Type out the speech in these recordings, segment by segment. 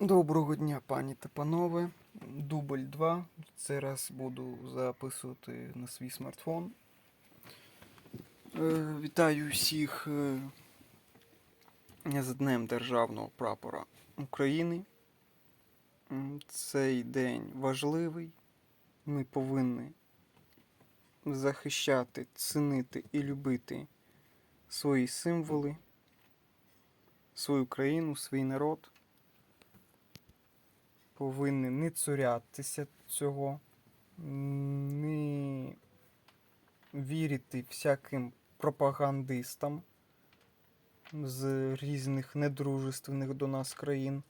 Доброго дня, пані та панове. Дубль 2. Це раз буду записувати на свій смартфон. Е, вітаю всіх е, з Днем Державного прапора України. Цей день важливий. Ми повинні захищати, цінити і любити свої символи, свою країну, свій народ повинні не цурятися цього, не вірити всяким пропагандистам з різних недружественних до нас країн.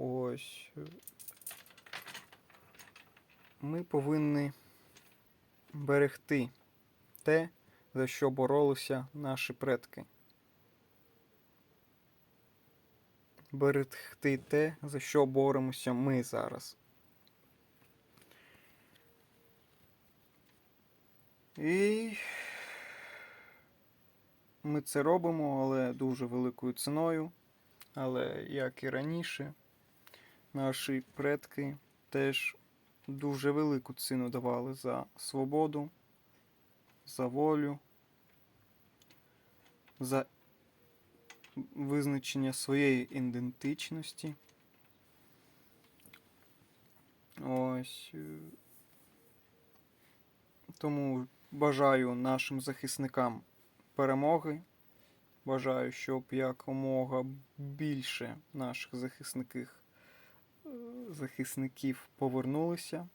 Ось. Ми повинні берегти те, за що боролися наші предки. Берегти те, за що боремося ми зараз. І ми це робимо, але дуже великою ціною. Але як і раніше, наші предки теж дуже велику ціну давали за свободу, за волю, за визначення своєї ідентичності. Ось. е, Тому бажаю нашим захисникам перемоги. Бажаю, щоб якомога більше наших захисників, е, захисників повернулися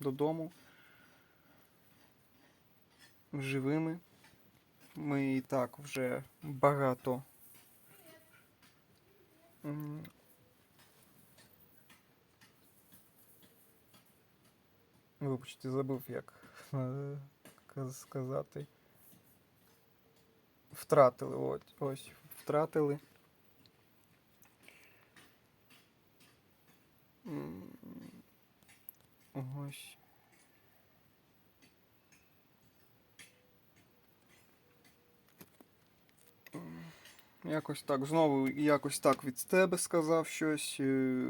додому живими. Ми і так вже багато. Вибачте, забув, як е, сказати. Втратили, ось, ось, втратили. Ось. Якось так, знову якось так від тебе сказав щось. е,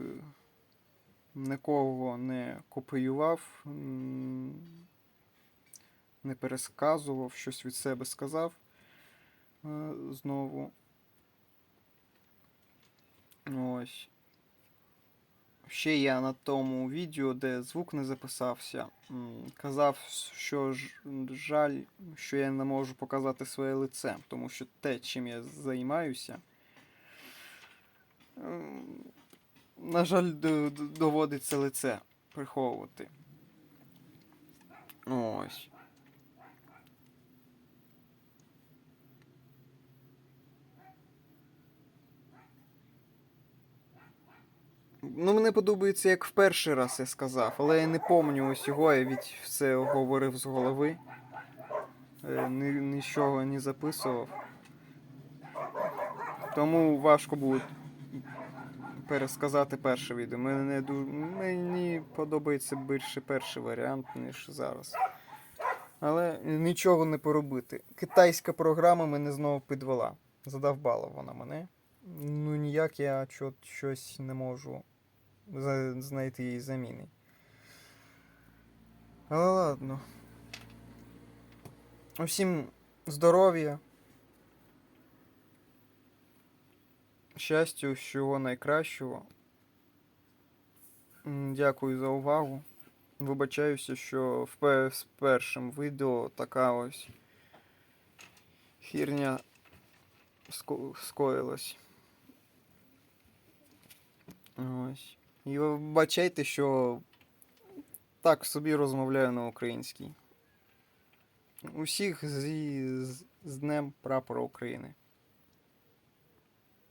Нікого не копіював, не пересказував, щось від себе сказав. е, Знову. Ось. Ще я на тому відео, де звук не записався, казав, що жаль, що я не можу показати своє лице, тому що те, чим я займаюся, на жаль, доводиться лице приховувати. Ось. Ну, мені подобається, як в перший раз я сказав, але я не пам'ятаю ось його, я від все говорив з голови. Е, Ні, нічого не записував. Тому важко буде пересказати перше відео. Мені, не ду- мені подобається більше перший варіант, ніж зараз. Але нічого не поробити. Китайська програма мене знову підвела. Задовбала вона мене. Ну ніяк я щось не можу знайти їй заміни. Але ладно. Усім здоров'я. Щастя, всього найкращого. Дякую за увагу. Вибачаюся, що в пе- з першим відео така ось хірня ско- скоїлась. Ось. І ви вибачайте, що так собі розмовляю на українській. Усіх з, з, з Днем Прапора України.